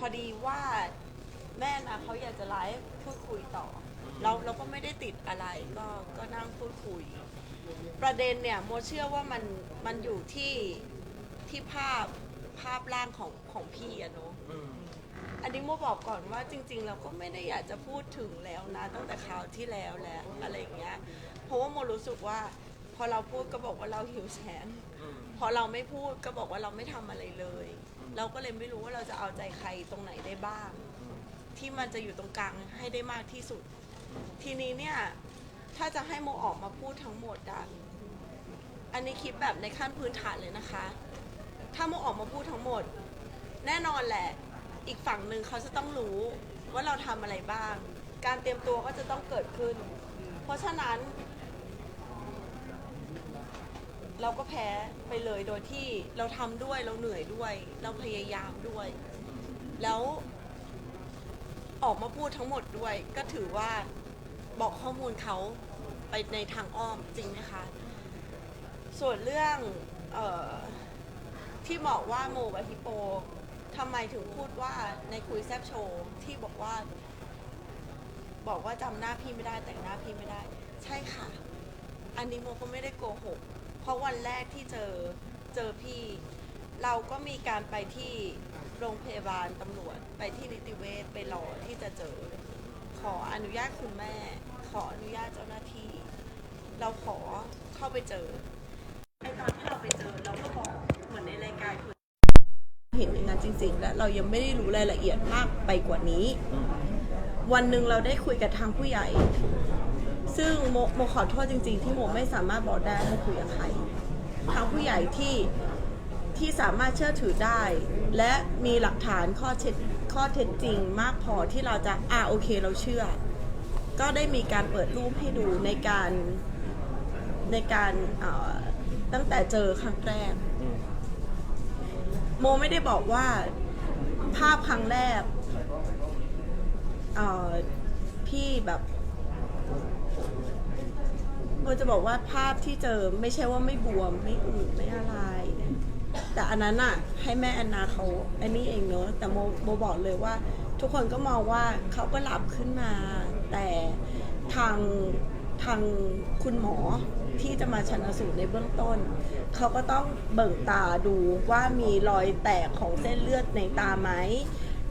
พอดีว่าแม่นะเขาอยากจะไลฟ์พูดคุยต่อ เราเราก็ไม่ได้ติดอะไรก็ก็นั่งพูดคุย ประเด็นเนี่ยโมเชื่อว่ามันมันอยู่ที่ที่ภาพภาพร่างของของพี่อะเนาะอืมอันนี้โมบอกก่อนว่าจริง ๆ เราก็ไม่ได้อยากจะพูดถึงแล้วนะ ตั้งแต่คราวที่แล้วแล้วอะไรอย่างเงี้ย เพราะว่าโมรู้สึกว่า พอเราพูดก็บอกว่าเราหิวแสงอืมพอเราไม่พูดก็บอกว่าเราไม่ทำอะไรเลย เราก็เลยไม่รู้ว่าเราจะเอาใจใครตรงไหนได้บ้าง ที่มันจะอยู่ตรงกลางให้ได้มากที่สุด ทีนี้เนี่ย ถ้าจะให้โมออกมาพูดทั้งหมดอะอันนี้คิดแบบในขั้นพื้นฐานเลยนะคะ ถ้าโมออกมาพูดทั้งหมด แน่นอนแหละ อีกฝั่งหนึ่งเขาจะต้องรู้ว่าเราทำอะไรบ้าง การเตรียมตัวก็จะต้องเกิดขึ้น เพราะฉะนั้น เราก็แพ้ไปเลยโดยที่เราทำด้วยเราเหนื่อยด้วย เราพยายามด้วย แล้วออกมาพูดทั้งหมดด้วย ก็ถือว่าบอกข้อมูลเขาไปในทางอ้อมจริงไหมคะ ส่วนเรื่องเออที่บอกว่าโมกับฮิปโปทำไมถึงพูดว่าในคุยแซบโชว์ที่บอกว่า บอกว่าจำหน้าพี่ไม่ได้แต่งหน้าพี่ไม่ได้ ใช่ค่ะ อันนี้โมก็ไม่ได้โกหก ราะวันแรกที่เจอเจอพี่ เราก็มีการไปที่โรงพยาบาลตำรวจไปที่นิติเวชไปรอที่จะเจอ ขออนุญาตคุณแม่ ขออนุญาตเจ้าหน้าที่ เราขอเข้าไปเจอไอตอนที่เราไปเจอเราก็บอกเหมือนในรายการคือเห็นอย่างนั้นจริง ๆ และเรายังไม่ได้รู้รายละเอียดมากไปกว่านี้ วันหนึ่งเราได้คุยกับทางผู้ใหญ่ ซึ่งโมโมขอโทษจริง ๆ ที่โมไม่สามารถบอกได้ให้คุยกับใครทางผู้ใหญ่ที่ที่สามารถเชื่อถือได้ และมีหลักฐานข้อเท็จข้อเท็จจริงมากพอที่เราจะอ่าโอเคเราเชื่อ ก็ได้มีการเปิดรูปให้ดูในการในการตั้งแต่เจอครั้งแรก โมไม่ได้บอกว่าภาพครั้งแรกอ่อพี่แบบ โมจะบอกว่าภาพที่เจอไม่ใช่ว่าไม่บวมไม่อืดไม่อะไร แต่อันนั้นอะให้แม่แอนนาเขาอันนี้เองเนอะแต่โมโมบอกเลยว่า ทุกคนก็มองว่าเขาก็หลับขึ้นมา แต่ทางทางคุณหมอที่จะมาชันสูตรในเบื้องต้น เขาก็ต้องเบิ่งตาดูว่ามีรอยแตกของเส้นเลือดในตาไหม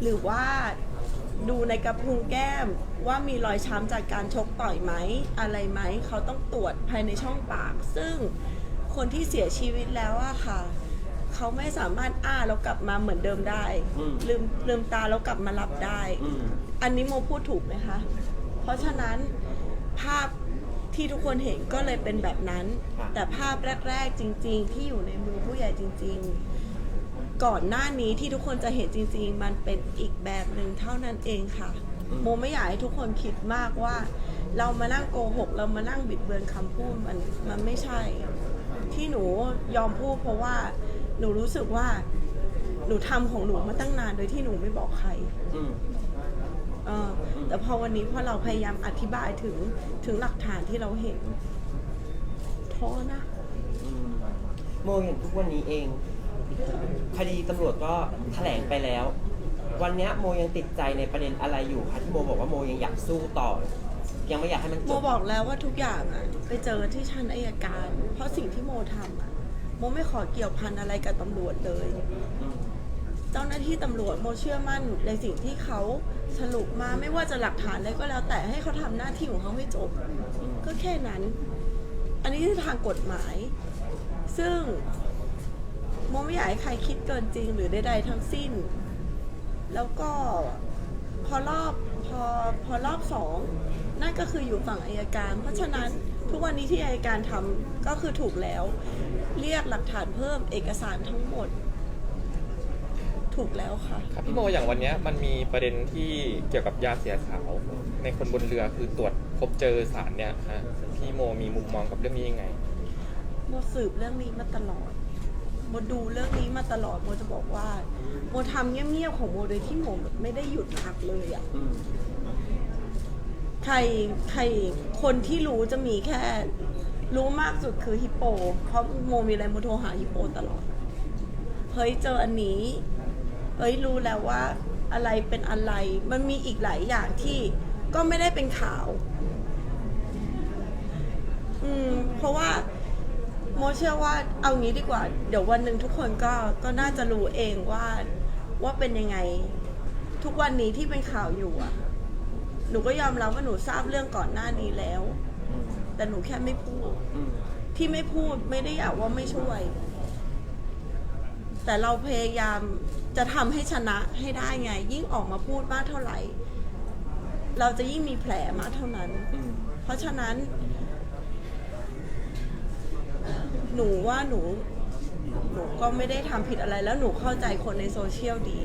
หรือว่า ดูในกระพุ้งแก้มว่ามีรอยช้ำจากการชกต่อยไหมอะไรไหมเขาต้องตรวจภายในช่องปาก ซึ่งคนที่เสียชีวิตแล้วอะค่ะ เขาไม่สามารถอ้าแล้วกลับมาเหมือนเดิมได้ อืม ลืมลืมตาแล้วกลับมาหลับได้ อืม อันนี้โมพูดถูกไหมคะ เพราะฉะนั้นภาพที่ทุกคนเห็นก็เลยเป็นแบบนั้น ครับ แต่ภาพแรก ๆ จริง ๆ ที่อยู่ในมือผู้ใหญ่จริง ๆ ก่อนหน้านี้ที่ทุกคนจะเห็นจริงๆ มันเป็นอีกแบบหนึ่งเท่านั้นเองค่ะ โมไม่อยากให้ทุกคนคิดมากว่า เรามานั่งโกหก เรามานั่งบิดเบือนคำพูดมันมันไม่ใช่ ที่หนูยอมพูดเพราะว่าหนูรู้สึกว่า หนูทำของหนูมาตั้งนานโดยที่หนูไม่บอกใคร อืม เออแต่พอวันนี้พอเราพยายามอธิบายถึงถึงหลักฐานที่เราเห็นท้อนะ อืมโมเห็นทุกวันนี้เอง คดีตำรวจก็แถลงไปแล้ว วันเนี้ยโมยังติดใจในประเด็นอะไรอยู่คะที่โมบอกว่าโมยังอยากสู้ต่อ ยังไม่อยากให้มันจโมบ บอกแล้วว่าทุกอย่างอะไปเจอที่ชั้นอายการ เพราะสิ่งที่โมทำอะโมไม่ขอเกี่ยวพันอะไรกับตำรวจเลย เจ้าหน้าที่ตำรวจโมเชื่อมั่นในสิ่งที่เขาสรุปมาไม่ว่าจะหลักฐานอะไรก็แล้วแต่ให้เขาทำหน้าที่ของเขาให้จบ ก็แค่นั้น อันนี้คือทางกฎหมาย ซึ่ง โมไม่อยากให้ใครคิดเกินจริงหรือใดๆทั้งสิ้น แล้วก็พอรอบพอพอรอบสองนั่นก็คืออยู่ฝั่งอายการ เพราะฉะนั้นทุกวันนี้ที่อายการทำก็คือถูกแล้ว เรียกหลักฐานเพิ่มเอกสารทั้งหมด ถูกแล้วค่ะครับพี่โมอย่างวันเนี้ยมันมีประเด็นที่เกี่ยวกับยาเสียสาวในคนบนเรือคือตรวจพบเจอสารเนี่ยฮะพี่โมมีมุมมองกับเรื่องนี้ยังไงโมสืบเรื่องนี้มาตลอด โมดูเรื่องนี้มาตลอดโมจะบอกว่าโมทำเงียบๆของโมโดยที่โมแบบไม่ได้หยุดพักเลยอะอืมใครใครคนที่รู้จะมีแค่ รู้มากสุดคือฮิปโป เพราะโมมีอะไรโมโทรหาฮิปโปตลอด เฮ้ยเจออันนี้เฮ้ยรู้แล้วว่าอะไรเป็นอะไร มันมีอีกหลายอย่างที่ก็ไม่ได้เป็นข่าว อืมเพราะว่า โมเชื่อว่าเอางี้ดีกว่า เดี๋ยววันหนึ่งทุกคนก็ก็น่าจะรู้เองว่าว่าเป็นยังไง ทุกวันนี้ที่เป็นข่าวอยู่อะหนูก็ยอมรับว่าหนูทราบเรื่องก่อนหน้านี้แล้วอืมแต่หนูแค่ไม่พูดอืมที่ไม่พูดไม่ได้อยากว่าไม่ช่วย แต่เราพยายามจะทำให้ชนะให้ได้ไง ยิ่งออกมาพูดมากเท่าไหร่ เราจะยิ่งมีแผลมากเท่านั้นอืมเพราะฉะนั้น หนูว่าหนูหนูก็ไม่ได้ทำผิดอะไรแล้วหนูเข้าใจคนในโซเชียลดี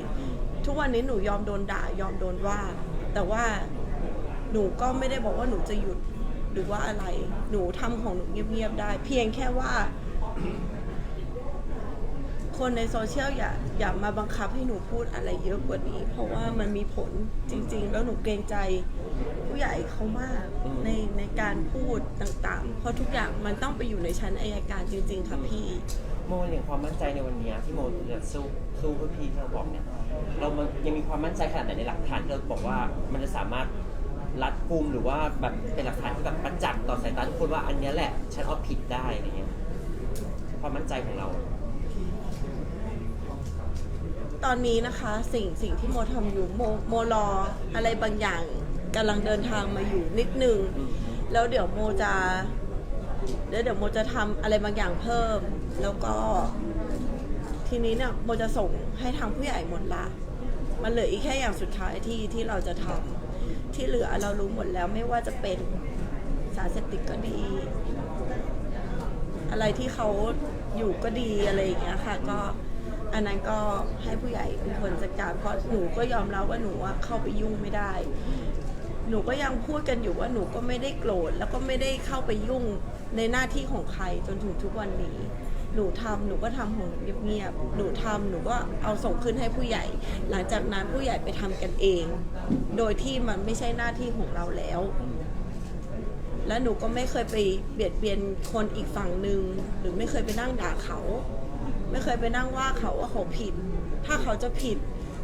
ทุกวันนี้หนูยอมโดนด่ายอมโดนว่า แต่ว่าหนูก็ไม่ได้บอกว่าหนูจะหยุดหรือว่าอะไร หนูทำของหนูเงียบๆได้ เพียงแค่ว่า คนในโซเชียลอย่าอย่ามาบังคับให้หนูพูดอะไรเยอะกว่านี้ เพราะว่ามันมีผลจริง ๆ แล้วหนูเกรงใจ ผู้ใหญ่เขามากอืม ในในการพูดต่างๆ เพราะทุกอย่างมันต้องไปอยู่ในชั้นอายการจริง ๆ ค่ะพี่ โมอย่างความมั่นใจในวันเนี้ยที่โมจะสู้สู้เพื่อพี่ที่เราบอกเนี่ยเรามันยังมีความมั่นใจขนาดไหนในหลักฐานที่เราบอกว่ามันจะสามารถรัดกุมหรือว่าแบบเป็นหลักฐานที่แบบประจักษ์ต่อสายตาทุกคนว่าอันเนี้ยแหละฉันเอาผิดได้อะไรเงี้ยความมั่นใจของเรา ตอนนี้นะคะสิ่งสิ่งที่โมทำอยู่โมโมรออะไรบางอย่าง กำลังเดินทางมาอยู่นิดนึงอืมแล้วเดี๋ยวโมจะเดี๋ยวเดี๋ยวโมจะทำอะไรบางอย่างเพิ่ม แล้วก็ ทีนี้เนี่ยโมจะส่งให้ทางผู้ใหญ่หมดละ มันเหลืออีกแค่อย่างสุดท้ายที่ที่เราจะทำที่เหลือเรารู้หมดแล้วไม่ว่าจะเป็นสารเสพติดก็ดี อะไรที่เขาอยู่ก็ดีอะไรอย่างเงี้ยค่ะ ก็อันนั้นก็ให้ผู้ใหญ่เป็นคนจัดการเพราะหนูก็ยอมรับว่าหนูอะเข้าไปยุ่งไม่ได้ หนูก็ยังพูดกันอยู่ว่าหนูก็ไม่ได้โกรธแล้วก็ไม่ได้เข้าไปยุ่งในหน้าที่ของใครจนถึงทุกวันนี้ หนูทำหนูก็ทำของเงียบๆหนูทำหนูก็เอาส่งขึ้นให้ผู้ใหญ่ หลังจากนั้นผู้ใหญ่ไปทำกันเอง โดยที่มันไม่ใช่หน้าที่ของเราแล้ว และหนูก็ไม่เคยไปเบียดเบียนคนอีกฝั่งหนึ่งหรือไม่เคยไปนั่งด่าเขา ไม่เคยไปนั่งว่าเขาว่าเขาผิด ถ้าเขาจะผิด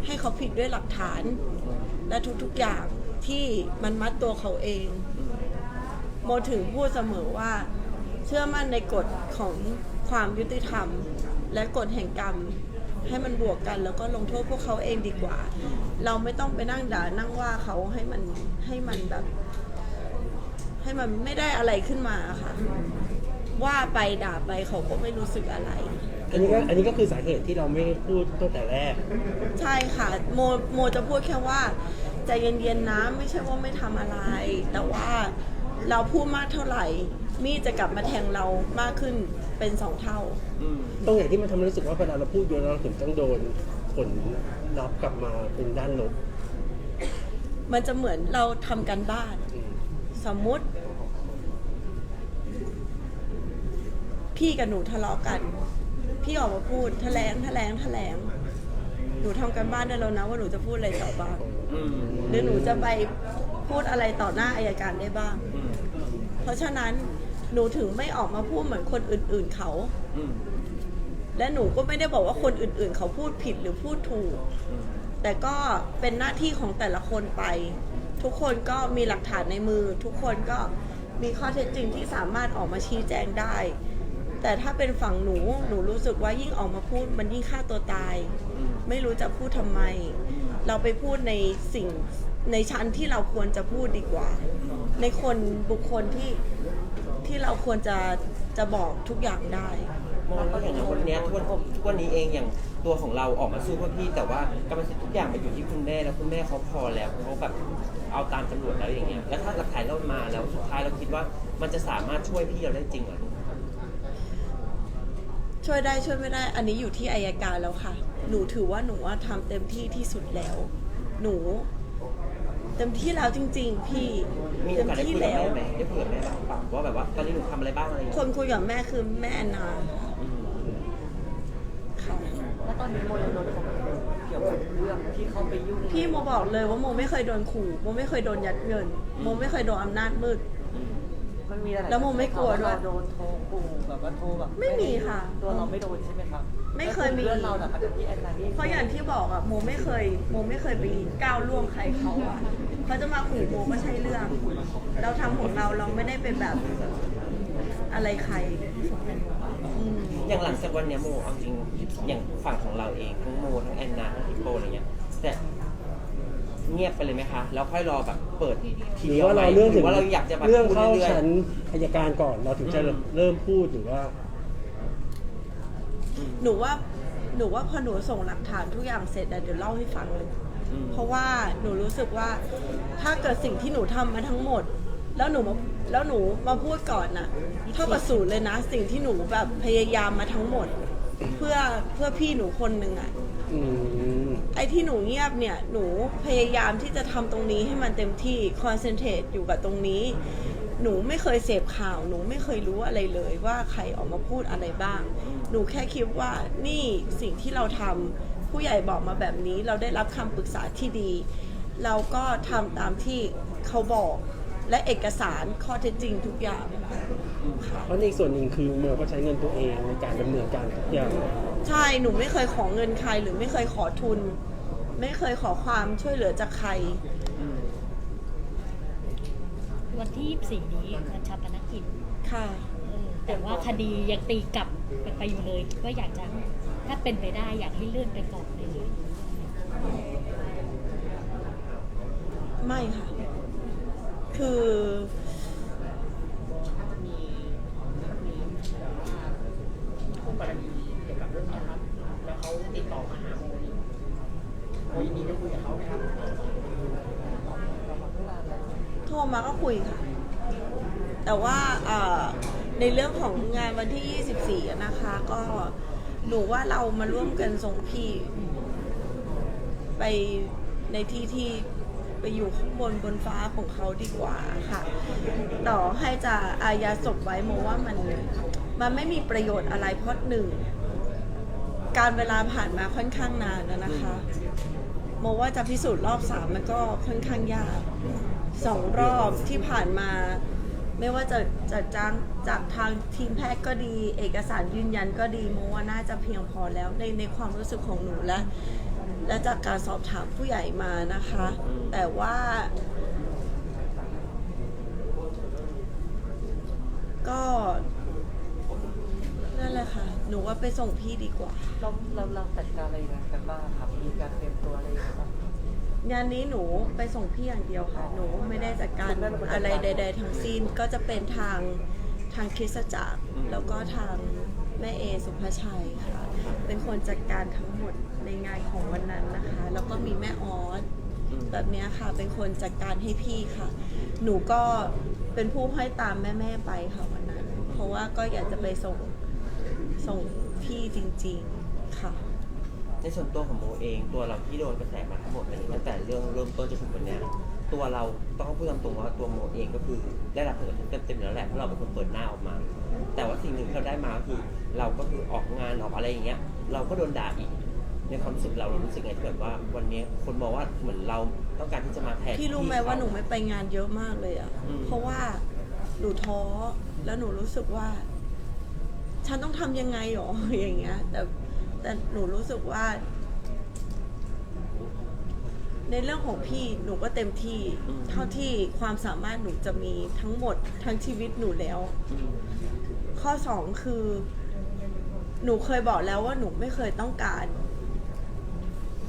ให้เขาผิดด้วยหลักฐาน และทุกๆอย่าง ที่มันมัดตัวเขาเอง โมถึงพูดเสมอว่า เชื่อมั่นในกฎของความยุติธรรม และกฎแห่งกรรม ให้มันบวกกัน แล้วก็ลงโทษพวกเขาเองดีกว่า เราไม่ต้องไปนั่งด่านั่งว่าเขาให้มันให้มันแบบ ให้มันไม่ได้อะไรขึ้นมาค่ะ ว่าไปด่าไปเขาก็ไม่รู้สึกอะไร อันนี้ก็อันนี้ก็คือสาเหตุที่เราไม่พูดตั้งแต่แรก ใช่ค่ะ โมโมจะพูดแค่ว่า ใจเย็นๆนะไม่ใช่ว่าไม่ทำอะไร แต่ว่าเราพูดมากเท่าไหร่ มีดจะกลับมาแทงเรามากขึ้นเป็นสองเท่า อืมตรงไหนที่มันทำให้รู้สึกว่าเวลาเราพูดเยอะเราถึงต้องโดนผลลัพธ์กลับมาเป็นด้านลบมันจะเหมือนเราทำกันบ้าน อืมสมมุติ พี่กับหนูทะเลาะกัน พี่ออกมาพูดแถลงแถลงแถลง หนูทำกันบ้านได้แล้วนะว่าหนูจะพูดอะไรต่อบ้าง อืม หรือหนูจะไปพูดอะไรต่อหน้าอายการได้บ้าง อืมเพราะฉะนั้นหนูถึงไม่ออกมาพูดเหมือนคนอื่นๆเขา อืมและหนูก็ไม่ได้บอกว่าคนอื่นๆ เขาพูดผิดหรือพูดถูก อืม แต่ก็เป็นหน้าที่ของแต่ละคนไป ทุกคนก็มีหลักฐานในมือ ทุกคนก็มีข้อเท็จจริงที่สามารถออกมาชี้แจงได้ แต่ถ้าเป็นฝั่งหนูหนูรู้สึกว่ายิ่งออกมาพูดมันยิ่งฆ่าตัวตายอืมไม่รู้จะพูดทำไม เราไปพูดในสิ่งในชั้นที่เราควรจะพูดดีกว่า ในคนบุคคลที่ที่เราควรจะจะบอกทุกอย่างได้ มองก็อย่างนั้นวันเนี้ยทุกวันทุกวันนี้เองอย่างตัวของเราออกมาสู้เพื่อพี่ แต่ว่ากรรมสิทธิ์ทุกอย่างมาอยู่ที่คุณแม่แล้วคุณแม่เขาพอแล้วเขาแบบเอาตามตำรวจแล้วอย่างเงี้ยแล้วถ้าหลักฐานเรามาแล้วสุดท้ายเราคิดว่ามันจะสามารถช่วยพี่เราได้จริงเหรอช่วยได้ช่วยไม่ได้ อันนี้อยู่ที่อายการแล้วค่ะ หนูถือว่าหนูว่าทำเต็มที่ที่สุดแล้ว หนู เต็มที่แล้วจริง ๆ พี่มีโอเต็มกาสได้ที่คุยกับแล้วแม่ไหมได้คุยกับแม่บ้างเปล่าว่าแบบว่าตอนนี้หนูทำอะไรบ้างอะไรอย่างคเงี้ยนคุยกับแม่คือแม่แอนนาอืมค่ะแล้วตอนนี้โมยังโดนข่มขู่เกี่ยวกับเรื่องที่เขาไปยุ่งพี่โมบอกเลยว่าโมไม่เคยโดนขู่โมไม่เคยโดนยัดเงินโมไม่เคยโดนอำนาจมืด มันมีอะไรแล้วโมไม่กลัวด้วย เราโดนโทรขู่แบบว่าโทรแบบไม่มีค่ะ ตัวเราไม่โดนใช่ไหมครับไม่เคยมีเพื่อนเราเหรอคะที่แอนนานี่เพราะอย่างที่บอกอะโมไม่เคยโมไม่เคยไปก้าวล่วงใครเขาอะเขาจะมาขู่โมก็ใช่เรื่อง เราทำของเราเราไม่ได้เป็นแบบอะไรใครอืมอย่างหลังจากวันเนี้ยโมเอาจริงอย่างฝั่งของเราเองทั้งโมทั้งแอนนาทั้งฮิปโปอะไรเงี้ยแต่เงียบไปเลยไหมคะแล้วค่อยรอแบบเปิดทีหรืเดีอยวว่าไหมเราเรื่องหถึรืงอว่าเราอยากจะแบบเรื่องพูดเข้าเรื่อยชั้นอายการก่อนเราถึงจะอืม เริ่มพูดหรือว่า หนูว่าหนูว่าพอหนูส่งหลักฐานทุกอย่างเสร็จอะเดี๋ยวเล่าให้ฟังเลย อืม เพราะว่าหนูรู้สึกว่าถ้าเกิดสิ่งที่หนูทำมาทั้งหมด แล้วหนูมาแล้วหนูมาพูดก่อนน่ะเท่ากับศูนย์เลยนะ สิ่งที่หนูแบบพยายามมาทั้งหมด เพื่อเพื่อพี่หนูคนหนึ่งอะ อืม ไอ้ที่หนูเงียบเนี่ย หนูพยายามที่จะทำตรงนี้ให้มันเต็มที่ คอนเซนเทรตอยู่กับตรงนี้ หนูไม่เคยเสพข่าว หนูไม่เคยรู้อะไรเลยว่าใครออกมาพูดอะไรบ้าง หนูแค่คิดว่านี่สิ่งที่เราทำผู้ใหญ่บอกมาแบบนี้ เราได้รับคำปรึกษาที่ดี เราก็ทำตามที่เขาบอกและเอกสารข้อเท็จจริงทุกอย่างค่ะเพราะในอีกส่วนหนึ่งคือโมก็ใช้เงินตัวเองในการดำเนินการทุกอย่าง ใช่หนูไม่เคยขอเงินใครหรือไม่เคยขอทุน ไม่เคยขอความช่วยเหลือจากใครอืม วันที่ 24 นี้วันชาปนกิจค่ะ เออแต่ว่าคดียังตีกลับไปอยู่เลย ก็อยากจะถ้าเป็นไปได้อยากให้เลื่อนไปก่อนเลย ไม่ค่ะ คือ คู่กรณีเกี่ยวกับเรื่องนี้ครับ แล้วเขาติดต่อมาหาโมนี่โมยินดีได้คุยกับเขาไหมครับ โทรมาก็คุยค่ะ แต่ว่าในเรื่องของงานวันที่ 24 นะคะ ก็หนูว่าเรามาร่วมกันส่งพี่ไปในที่ที่ไปอยู่ข้างบนบนฟ้าของเขาดีกว่าค่ะ ต่อให้จะอาญาศพไว้โมว่ามันมันไม่มีประโยชน์อะไรเพราะหนึ่ง การเวลาผ่านมาค่อนข้างนานแล้วนะคะ โมว่าจะพิสูจน์รอบสามมันก็ค่อนข้างยาก สองรอบที่ผ่านมา ไม่ว่าจะจะจ้างจากทางทีมแพทย์ก็ดี เอกสารยืนยันก็ดีโมว่าน่าจะเพียงพอแล้วในในความรู้สึกของหนูและ และจากการสอบถามผู้ใหญ่มานะคะ แต่ว่า ก็นั่นแหละค่ะ หนูว่าไปส่งพี่ดีกว่า เราเราเราจัดการอะไรกันบ้างครับมีการเตรียมตัวอะไรยังไงบ้าง งานนี้หนูไปส่งพี่อย่างเดียวค่ะ หนูไม่ได้จัดการอะไรใด ๆ ทั้งสิ้นก็จะเป็นทางทางคริสตจักรแล้วก็ทางแม่เอสุภชัยค่ะ เป็นคนจัดการทั้งหมดในงานของวันนั้นนะคะ แล้วก็มีแม่ออสแบบเนี้ยค่ะ เป็นคนจัดการให้พี่ค่ะ หนูก็เป็นผู้ให้ตามแม่ๆไปค่ะวันนั้น เพราะว่าก็อยากจะไปส่งส่งพี่จริง ๆค่ะ ในส่วนตัวของโมเองตัวเราที่โดนกระแสมาทั้งหมดเลยตั้งแต่เรื่องเริ่มต้นจนถึงวันเนี้ยตัวเราต้องพูดตามตรงว่าตัวโมเองก็คือได้รับผลกระทบเต็มๆแล้วแหละเพราะเราเป็นคนเปิดหน้าออกมา แต่ว่าสิ่งหนึ่งที่เราได้มาก็คือเราก็คือออกงานออกอะไรอย่างเงี้ย เราก็โดนด่าอีก ในความรู้สึกเราเรารู้สึกไงที่แบบว่าวันนี้คนมองว่าเหมือนเราต้องการที่จะมาแทนพี่รู้ไหมที่เขว่าหนูไม่ไปงานเยอะมากเลยอะอืม เพราะว่าหนูท้อแล้วหนูรู้สึกว่า ฉันต้องทำยังไงหรอ อย่างเงี้ย แต่ แต่หนูรู้สึกว่า ในเรื่องของพี่หนูก็เต็มที่เท่าที่ความสามารถหนูจะมีทั้งหมดทั้งชีวิตหนูแล้ว อืมข้อสองคือ หนูเคยบอกแล้วว่าหนูไม่เคยต้องการ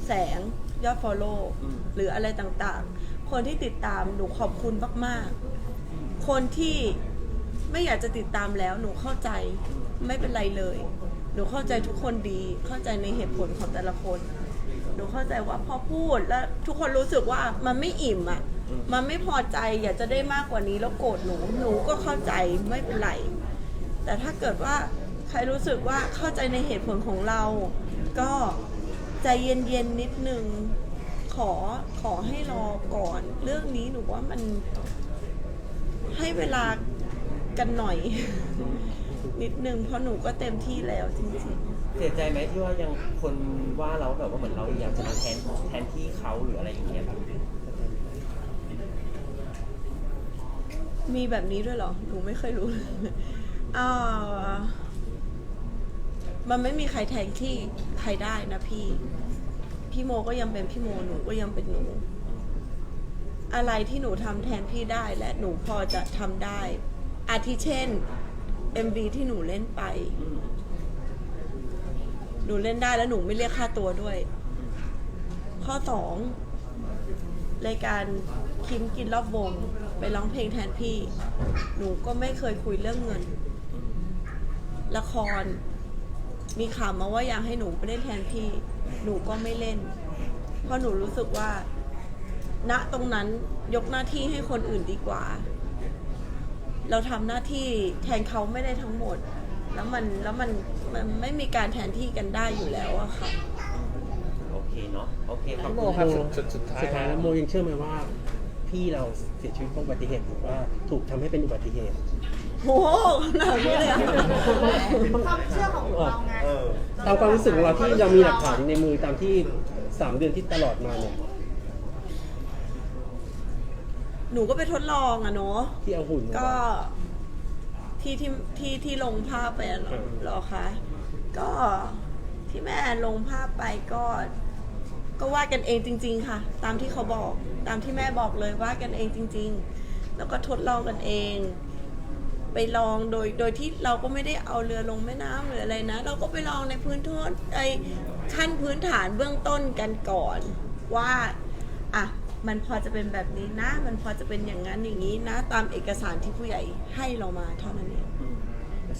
แสงยอด follow อืม หรืออะไรต่างๆ คนที่ติดตามหนูขอบคุณมากๆ คนที่ไม่อยากจะติดตามแล้วหนูเข้าใจไม่เป็นไรเลย หนูเข้าใจทุกคนดี เข้าใจในเหตุผลของแต่ละคน หนูเข้าใจว่าพอพูดแล้วทุกคนรู้สึกว่ามันไม่อิ่มอะ มันไม่พอใจอยากจะได้มากกว่านี้แล้วโกรธหนู หนูก็เข้าใจไม่เป็นไร แต่ถ้าเกิดว่าใครรู้สึกว่าเข้าใจในเหตุผลของเรา ก็ใจเย็นๆนิดนึง ขอขอให้รอก่อน เรื่องนี้หนูว่ามันให้เวลากันหน่อย นิดนึงเพราะหนูก็เต็มที่แล้วจริงเสียใจไหมที่ว่ายังคนว่าเราแบบว่าเหมือนเราอยากจะมาแทนแทนที่เขาหรืออะไรอย่างเงี้ยๆมีแบบนี้ด้วยเหรอ หนูไม่เคยรู้เลยเอ่อมันไม่มีใครแทนที่ใครได้นะพี่ พี่โมก็ยังเป็นพี่โมหนูก็ยังเป็นหนู อะไรที่หนูทำแทนพี่ได้และหนูพอจะทำได้ อาทิเช่น MV ที่หนูเล่นไป หนูเล่นได้แล้วหนูไม่เรียกค่าตัวด้วย ข้อสองรายการคิมกินรอบวง ไปร้องเพลงแทนพี่ หนูก็ไม่เคยคุยเรื่องเงิน ละคร มีข่าวมาว่าอยากให้หนูไปเล่นแทนพี่ หนูก็ไม่เล่น เพราะหนูรู้สึกว่า ณตรงนั้นยกหน้าที่ให้คนอื่นดีกว่า เราทำหน้าที่แทนเขาไม่ได้ทั้งหมด แล้วมันแล้วมันมันไม่มีการแทนที่กันได้อยู่แล้วอะค่ะ โอเคเนาะโอเคขอบพี่โมคุณครับโมสุดสุดท้าย สุดท้ายแล้วโมยังเชื่อไหมว่า พี่เราเสียชีวิตเพราะอุบัติเหตุหรือว่าถูกทำให้เป็นอุบัติเหตุ โหขนาดนี้เลยอะความเชื่อของเราไง เออ ตามความรู้สึกของเราที่เรามีหลักฐานในมือตามที่สามเดือนที่ตลอดมาเนี่ย หนูก็ไปทดลองอะเนาะที่เอาหุ่นมา ก็ที่ที่ที่ที่ลงภาพไปอะเหรอเออ เหรอคะก็ที่แม่ลงภาพไปก็ ก็วาดกันเองจริง ๆ ค่ะ ตามที่เขาบอก ตามที่แม่บอกเลยวาดกันเองจริง ๆ แล้วก็ทดลองกันเอง ไปลองโดยโดยที่เราก็ไม่ได้เอาเรือลงแม่น้ำหรืออะไรนะ เราก็ไปลองในพื้นทนไอ้ขั้นพื้นฐานเบื้องต้นกันก่อน ว่า อะ มันพอจะเป็นแบบนี้นะ มันพอจะเป็นอย่างนั้นอย่างนี้นะ ตามเอกสารที่ผู้ใหญ่ให้เรามาเท่านั้นเอง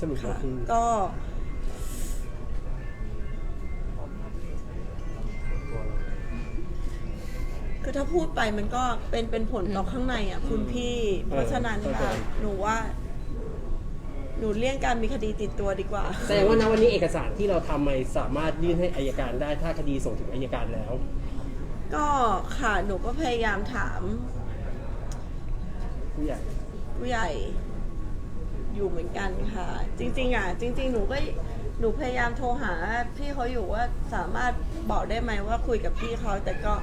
สรุปก็ค่ะคือก็ คือถ้าพูดไปมันก็เป็นเป็นผลต่อข้างในอะคุณพี่ เพราะฉะนั้นค่ะหนูว่า หนูเลี่ยงการมีคดีติดตัวดีกว่า แสดงว่าณวันนี้เอกสารที่เราทำมาสามารถยื่นให้อายการได้ถ้าคดีส่งถึงอายการแล้ว ก็ค่ะหนูก็พยายามถามผู้ใหญ่ผู้ใหญ่อยู่เหมือนกันค่ะ จริงๆอะจริง ๆ หนูก็หนูพยายามโทรหาพี่เขาอยู่ว่าสามารถบอกได้ไหมว่าคุยกับพี่เขาแต่ก็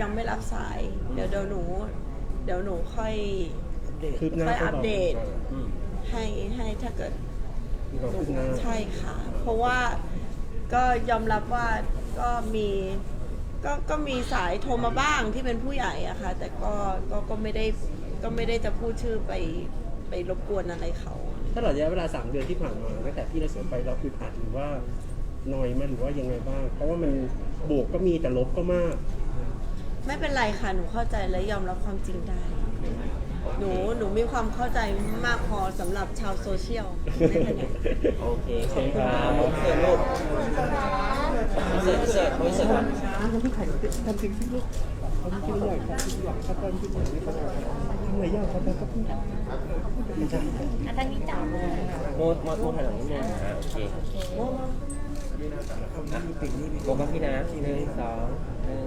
ยังไม่รับสาย เดี๋ยวเดี๋ยวหนู เดี๋ยวหนูค่อยคืบหน้าค่อยก็อัปบอกเดตอืมให้ให้ถ้าเกิด มีความหนูคืบหน้า ใช่ค่ะ เพราะว่าก็ยอมรับว่าก็มี ก็ก็มีสายโทรมาบ้างที่เป็นผู้ใหญ่อะค่ะ แต่ก็ก็ก็ไม่ได้ก็ไม่ได้จะพูดชื่อไปไปรบกวนอะไรเขาถ้าหลังระยะเวลาสามเดือนที่ผ่านมาตั้งแต่ที่เราเสียไปเราคืออัดหรือว่าน้อยไหมหรือว่ายังไงบ้าง เพราะว่ามันบวกก็มีแต่ลบก็มาก ไม่เป็นไรค่ะ หนูเข้าใจและยอมรับความจริงได้ หนูหนูมีความเข้าใจมากพอสำหรับชาวโซเชียลไม่เป็นไรโอเคขอบคุณครับผมเสิร์ฟลูก เสิร์ฟเสิร์ฟเสิร์ฟก่อนทำจริงสิลูกทำจริงอยากทำจริงอยากทำจริงอยากทำหลายอย่างครับก็พูดมันจะอะทางนี้จับโมโมโมถอยหลังนิดนึงอะโอเคโมก็พี่นะหนึ่งสองหนึ่ง